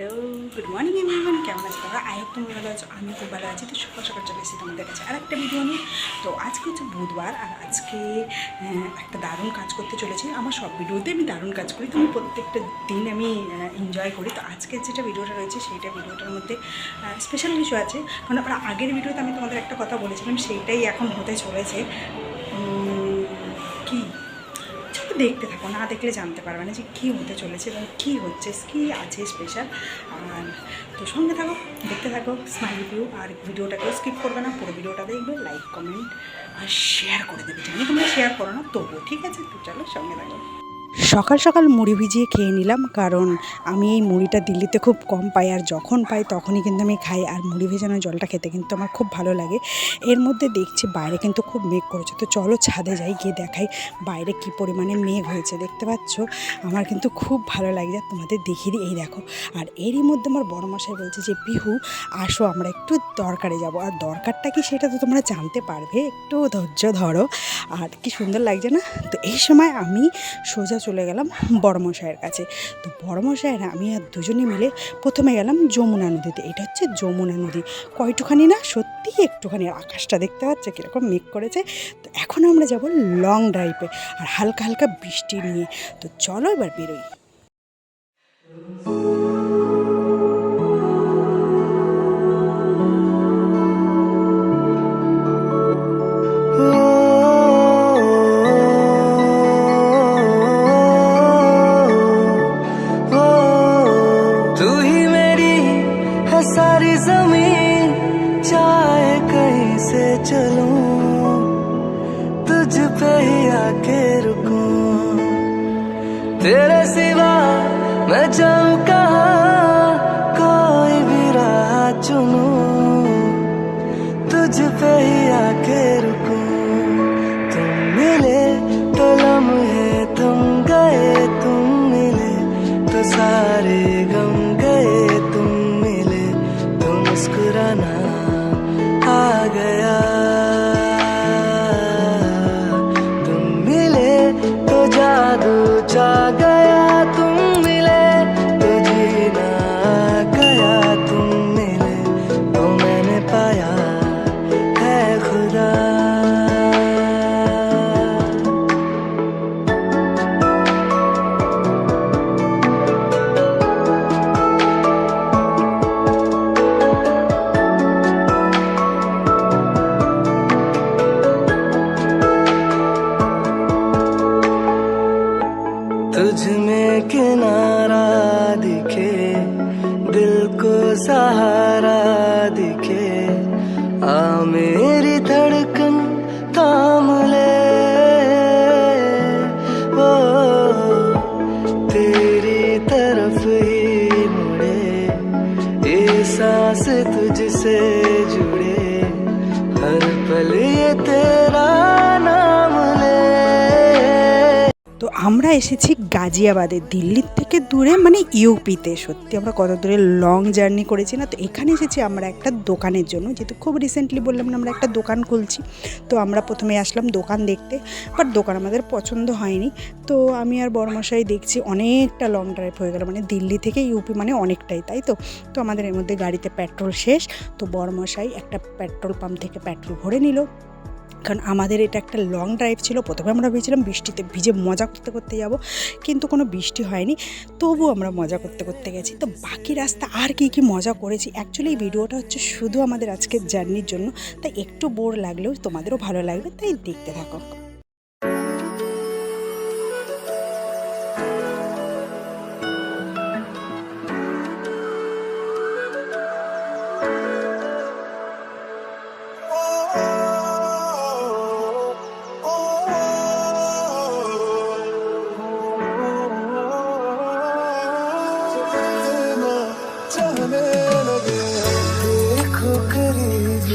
Hello good morning everyone কেমন আছো তোমরা? আই তোমরা ভালো আছো আমি খুব ভালো আছি। তো সকাল সকাল চলে এসেছি তোমাদের কাছে আর একটা ভিডিও নিয়ে। তো আজকে হচ্ছে বুধবার, আর আজকে একটা দারুণ কাজ করতে চলেছি। আমার সব ভিডিওতে আমি দারুণ কাজ করি, তো আমি প্রত্যেকটা দিন আমি এনজয় করি। তো আজকে যেটা ভিডিওটা রয়েছে, সেইটা ভিডিওটার মধ্যে স্পেশাল কিছু আছে। কারণ আমরা আগের ভিডিওতে আমি তোমাদের একটা কথা বলেছিলাম, সেইটাই এখন হতে চলেছে। দেখতে থাকো, না দেখলে জানতে পারবে না যে কী হতে চলেছে এবং কী হচ্ছে, কী আছে স্পেশাল আর তো সঙ্গে থাকো, দেখতে থাকো স্মাইল ভিউ আর ভিডিওটাকেও স্কিপ করবে না, পুরো ভিডিওটা দেখবে লাইক কমেন্ট আর শেয়ার করে দেবে। জানি তোমরা শেয়ার করো না, তবুও, ঠিক আছে? তো চলো, সঙ্গে থাকো। সকাল সকাল মুড়ি ভিজিয়ে খেয়ে নিলাম, কারণ আমি এই মুড়িটা দিল্লিতে খুব কম পাই আর যখন পাই তখনই কিন্তু আমি খাই, আর মুড়ি ভেজানো জলটা খেতে কিন্তু আমার খুব ভালো লাগে। এর মধ্যে দেখছি বাইরে কিন্তু খুব মেঘ করেছে, তো চলো ছাদে যাই, গিয়ে দেখাই বাইরে কি পরিমাণে মেঘ হয়েছে। দেখতে পাচ্ছ? আমার কিন্তু খুব ভালো লাগে আর তোমাদের দেখিয়ে দিই, এই দেখো। আর এরই মধ্যে আমার বড় মশাই বলছে যে বিহু আসো, আমরা একটু দরকারে যাব। আর দরকারটা কি সেটা তো তোমরা জানতে পারবে, একটু ধৈর্য ধরো। আর কি সুন্দর লাগছে না? তো এই সময় আমি সোজা চলে গেলাম বড়মশাইয়ের কাছে। তো বড়মশাইয়ের, আমি আর দুজনে মিলে প্রথমে গেলাম যমুনা নদীতে। এটা হচ্ছে যমুনা নদী। কয়টুখানি না সত্যি একটুখানি আকাশটা দেখতে পাচ্ছে, কীরকম মেঘ করেছে। তো এখন আমরা যাব লং ড্রাইভে আর হালকা হালকা বৃষ্টি নিয়ে। তো চলো এবার বেরোই। तेरे सिवा मैं जाऊँ कहा? कोई भी राह चुनू। तुझ पे ही आके रुकू। तुम मिले तो लम्हे, तुम गए, तुम मिले तो सारे गए দিকে আমি আমরা এসেছি গাজিয়াবাদে, দিল্লির থেকে দূরে মানে ইউপিতে। সত্যি আমরা কত দূরে লং জার্নি করেছি না? তো এখানে এসেছি আমরা একটা দোকানের জন্য। যেহেতু খুব রিসেন্টলি বললাম না, আমরা একটা দোকান খুলছি। তো আমরা প্রথমে আসলাম দোকান দেখতে বাট দোকান আমাদের পছন্দ হয়নি। তো আমি আর বড়মশাই দেখছি অনেকটা লং ড্রাইভ হয়ে গেল। মানে দিল্লি থেকে ইউপি মানে অনেকটাই, তাই তো? তো আমাদের এর মধ্যে গাড়িতে পেট্রোল শেষ। তো বড়মশাই একটা পেট্রোল পাম্প থেকে পেট্রোল ভরে নিল। কারণ আমাদের এটা একটা লং ড্রাইভ ছিল। প্রথমে আমরা ভেবেছিলাম বৃষ্টিতে ভিজে মজা করতে করতে যাব, কিন্তু কোনো বৃষ্টি হয়নি। তবু আমরা মজা করতে করতে গেছি। তো বাকি রাস্তা আর কি কি মজা করেছি? অ্যাকচুয়ালি এই ভিডিওটা হচ্ছে শুধু আমাদের আজকের জার্নির জন্য। তাই একটু বোর লাগলেও তোমাদেরও ভালো লাগবে, তাই দেখতে থাকো।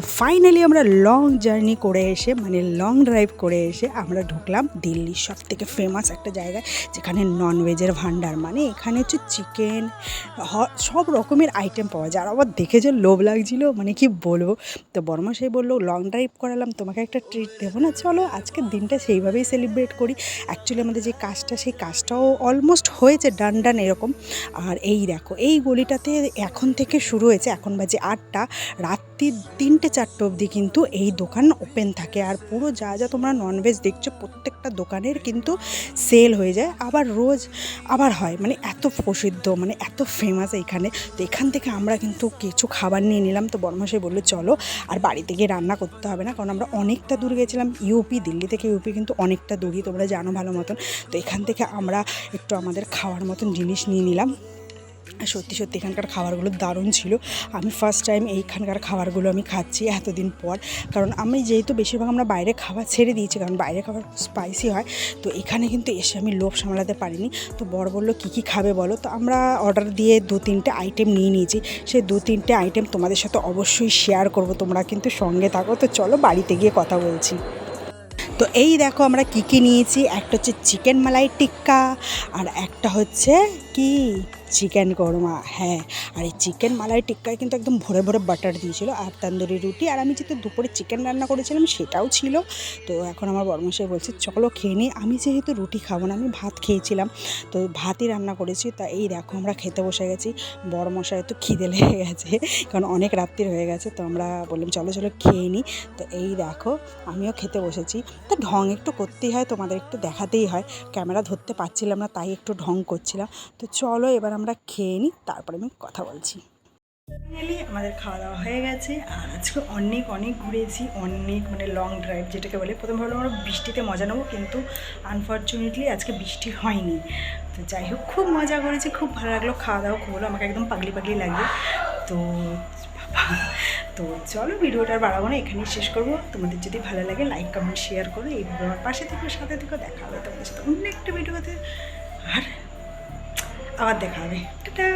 তো ফাইনালি আমরা লং জার্নি করে এসে মানে লং ড্রাইভ করে এসে আমরা ঢুকলাম দিল্লির সব থেকে ফেমাস একটা জায়গায় যেখানে ননভেজের ভান্ডার মানে এখানে হচ্ছে চিকেন সব রকমের আইটেম পাওয়া যায়। আর আবার দেখে যে লোভ লাগছিল মানে কি বলব? তো বর্মাশাই বলল লং ড্রাইভ করালাম, তোমাকে একটা ট্রিট দেবো না, চলো আজকের দিনটা সেইভাবেই সেলিব্রেট করি। অ্যাকচুয়ালি আমাদের যে কাজটা, সেই কাজটাও অলমোস্ট হয়েছে ডান ডান এরকম। আর এই দেখো, এই গলিটাতে এখন থেকে শুরু হয়েছে, এখন বাজে আটটা রাত্রি তিনটে চারটে অবধি কিন্তু এই দোকান ওপেন থাকে। আর পুরো যা যা তোমরা ননভেজ দেখছ, প্রত্যেকটা দোকানের কিন্তু সেল হয়ে যায়। আবার রোজ আবার হয় মানে এত প্রসিদ্ধ মানে এত ফেমাস এইখানে। তো এখান থেকে আমরা কিন্তু কিছু খাবার নিয়ে নিলাম। তো বর্মাশাই বলল, চলো, আর বাড়িতে গিয়ে রান্না করতে হবে না, কারণ আমরা অনেকটা দূর গেছিলাম। ইউপি দিল্লি থেকে ইউপি কিন্তু অনেকটা দূরই, তোমরা জানো ভালো মতন। তো এখান থেকে আমরা একটু আমাদের খাওয়ার মতন জিনিস নিয়ে নিলাম। সত্যি সত্যি এখানকার খাবারগুলো দারুণ ছিল। আমি ফার্স্ট টাইম এইখানকার খাবারগুলো আমি খাচ্ছি এতদিন পর। কারণ আমি যেহেতু বেশিরভাগ আমরা বাইরে খাবার ছেড়ে দিয়েছি, কারণ বাইরে খাবার স্পাইসি হয়, তো এখানে কিন্তু এসে আমি লোভ সামলাতে পারিনি। তো বর বলল, কী কী খাবে বলো? তো আমরা অর্ডার দিয়ে দু, তিনটে আইটেম নিয়ে নিয়েছি। সেই দু, তিনটে আইটেম তোমাদের সাথে অবশ্যই শেয়ার করব, তোমরা কিন্তু সঙ্গে থাকো। তো চলো বাড়িতে গিয়ে কথা বলছি। তো এই দেখো আমরা কী কী নিয়েছি? একটা হচ্ছে চিকেন মালাই টিক্কা আর একটা হচ্ছে কি? চিকেন কোরমা হ্যাঁ। আর এই চিকেন মালাই টিক্কায় কিন্তু একদম ভরে ভরে বাটার দিয়েছিল আর তান্দুরি রুটি। আর আমি যেহেতু দুপুরে চিকেন রান্না করেছিলাম, সেটাও ছিল। তো এখন আমার বর্মশাই বলছে, চলো খেয়ে নিই আমি যেহেতু রুটি খাব না, আমি ভাত খেয়েছিলাম। তো ভাতই রান্না করেছি। তা এই দেখো, আমরা খেতে বসে গেছি। বড়মশাই তো খিদে লেগে গেছে, কারণ অনেক রাত্রির হয়ে গেছে। তো আমরা বললাম, চলো চলো, খেয়ে নিই তো এই দেখো, আমিও খেতে বসেছি। তো ঢং একটু করতেই হয়, তোমাদের একটু দেখাতেই হয়। ক্যামেরা ধরতে পারছিলাম না, তাই একটু ঢং করছিলাম। তো চলো, এবার আমরা খেয়ে নিই, তারপরে আমি কথা বলছি। ফাইনালি আমাদের খাওয়া দাওয়া হয়ে গেছে। আর আজকে অনেক অনেক ঘুরেছি, অনেক মানে লং ড্রাইভ যেটাকে বলে, প্রথম ভাবলাম আমরা বৃষ্টিতে মজা নেব, কিন্তু আনফর্চুনেটলি আজকে বৃষ্টি হয়নি। তো যাই হোক, খুব মজা করেছি, খুব ভালো লাগল খাওয়া দাওয়া হলো, আমাকে একদম পাগলি পাগলি লাগে তো তো চলো ভিডিওটা বাড়াবো না, এখানেই শেষ করব। তোমাদের যদি ভালো লাগে লাইক কমেন্ট শেয়ার করো। এইভাবে আমার পাশে থেকে, সাথে থেকে, দেখা হবে তোমাদের সাথে অন্য একটা ভিডিওতে। আর আবার দেখা হবে। টাটা।